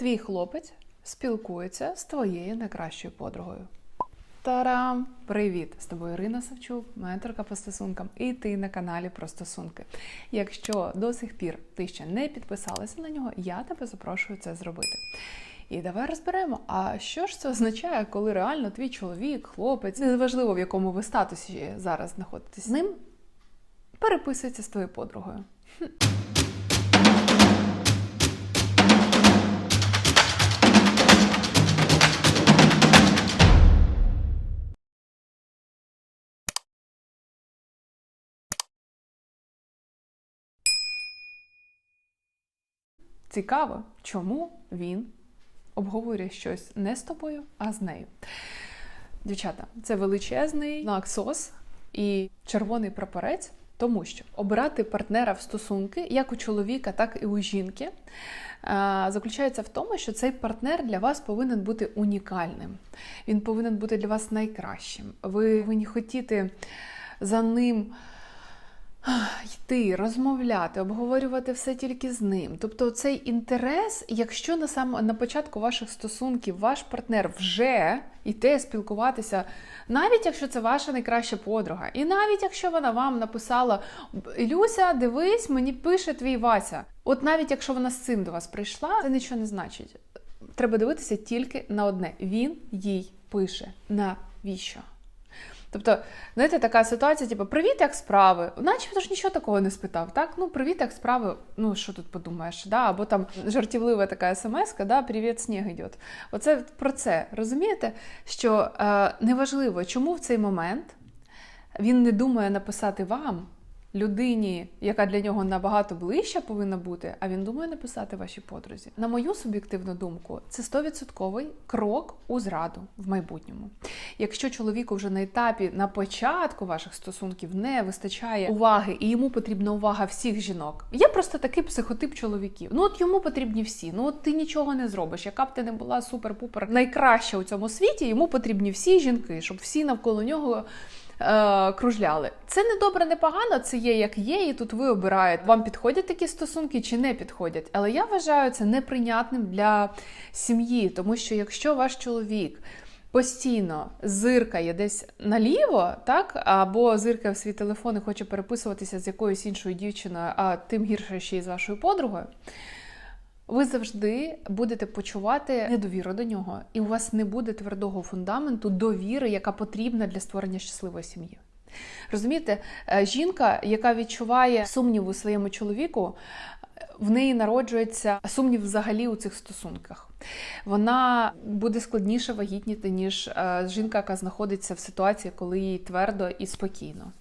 Твій хлопець спілкується з твоєю найкращою подругою. Тарам! Привіт! З тобою Ірина Савчук, менторка по стосункам, і ти на каналі про стосунки. Якщо до сих пір ти ще не підписалася на нього, я тебе запрошую це зробити. І давай розберемо, а що ж це означає, коли реально твій чоловік, хлопець, неважливо в якому ви статусі зараз знаходитесь з ним, переписується з твоєю подругою. Цікаво, чому він обговорює щось не з тобою, а з нею. Дівчата, це величезний знак СОС і червоний прапорець, тому що обирати партнера в стосунки як у чоловіка, так і у жінки е, заключається в тому, що цей партнер для вас повинен бути унікальним. Він повинен бути для вас найкращим. Ви повинні хотіти за ним йти, розмовляти, обговорювати все тільки з ним. Тобто цей інтерес, якщо на сам на початку ваших стосунків ваш партнер вже йде спілкуватися, навіть якщо це ваша найкраща подруга, і навіть якщо вона вам написала Ілюся, дивись, мені пише твій Вася. От навіть якщо вона з цим до вас прийшла, це нічого не значить. Треба дивитися тільки на одне: він їй пише. Навіщо? Тобто, знаєте, така ситуація, типу, привіт, як справи? Начебто ж нічого такого не спитав. Так, ну привіт, як справи. Ну що тут подумаєш? Да? Або там жартівлива така смс, да, привіт, сніг йде. Оце про це. Розумієте, що е, неважливо, чому в цей момент він не думає написати вам. Людині, яка для нього набагато ближча повинна бути, а він думає написати вашій подрузі. На мою суб'єктивну думку, це 100% крок у зраду в майбутньому. Якщо чоловіку вже на етапі на початку ваших стосунків не вистачає уваги, і йому потрібна увага всіх жінок. Є просто такий психотип чоловіків. Ну от йому потрібні всі. Ну от ти нічого не зробиш. Яка б ти не була супер-пупер найкраща у цьому світі, йому потрібні всі жінки, щоб всі навколо нього е, кружляли. Це не добре, не погано, це є як є, і тут ви обираєте, вам підходять такі стосунки чи не підходять. Але я вважаю це неприйнятним для сім'ї, тому що якщо ваш чоловік. Постійно зиркає десь наліво, так або зиркає в свій телефон і хоче переписуватися з якоюсь іншою дівчиною, а тим гірше ще й з вашою подругою ви завжди будете почувати недовіру до нього, і у вас не буде твердого фундаменту довіри, яка потрібна для створення щасливої сім'ї. Розумієте, е, жінка, яка відчуває сумнів у своєму чоловіку, в неї народжується сумнів взагалі у цих стосунках. Вона буде складніше вагітніти, ніж е, жінка, яка знаходиться в ситуації, коли їй твердо і спокійно.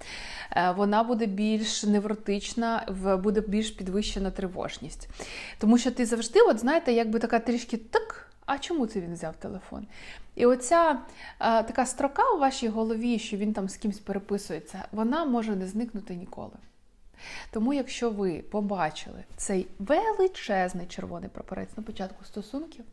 Е, вона буде більш невротична, буде більш підвищена тривожність. Тому що ти завжди, от знаєте, якби така трішки так. А чому це він взяв телефон? І оця а, така строка у вашій голові, що він там з кимось переписується, вона може не зникнути ніколи. Тому, якщо ви побачили цей величезний червоний прапорець на початку стосунків,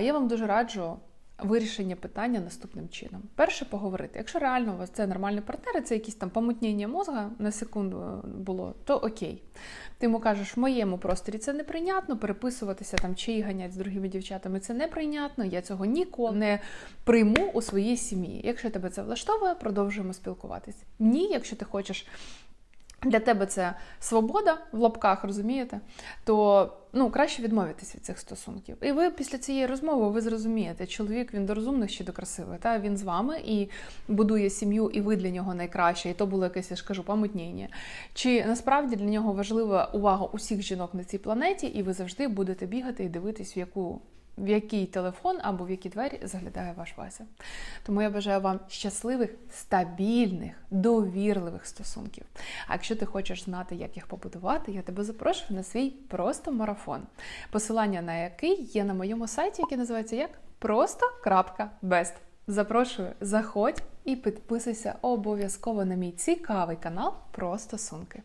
я вам дуже раджу вирішення питання наступним чином. Перше поговорити. Якщо реально у вас це нормальний партнер, це якісь там помутнення мозга на секунду було, то окей. Ти йому кажеш, в моєму просторі це неприйнятно, переписуватися там чи ганять з другими дівчатами це неприйнятно, я цього ніколи не прийму у своїй сім'ї. Якщо тебе це влаштовує, продовжуємо спілкуватись. Ні, якщо ти хочеш для тебе це свобода в лапках, розумієте, то ну, краще відмовитись від цих стосунків. І ви після цієї розмови ви зрозумієте, чоловік він до розумних чи до красивих. Та він з вами і будує сім'ю, і ви для нього найкраще. І то було якесь, я ж кажу, пам'ятніння. Чи насправді для нього важлива увага усіх жінок на цій планеті, і ви завжди будете бігати і дивитись, в яку в який телефон або в які двері заглядає ваш Вася. Тому я бажаю вам щасливих, стабільних, довірливих стосунків. А якщо ти хочеш знати, як їх побудувати, я тебе запрошую на свій просто марафон, посилання на який є на моєму сайті, який називається як просто.бест. Запрошую, заходь і підписуйся обов'язково на мій цікавий канал про стосунки.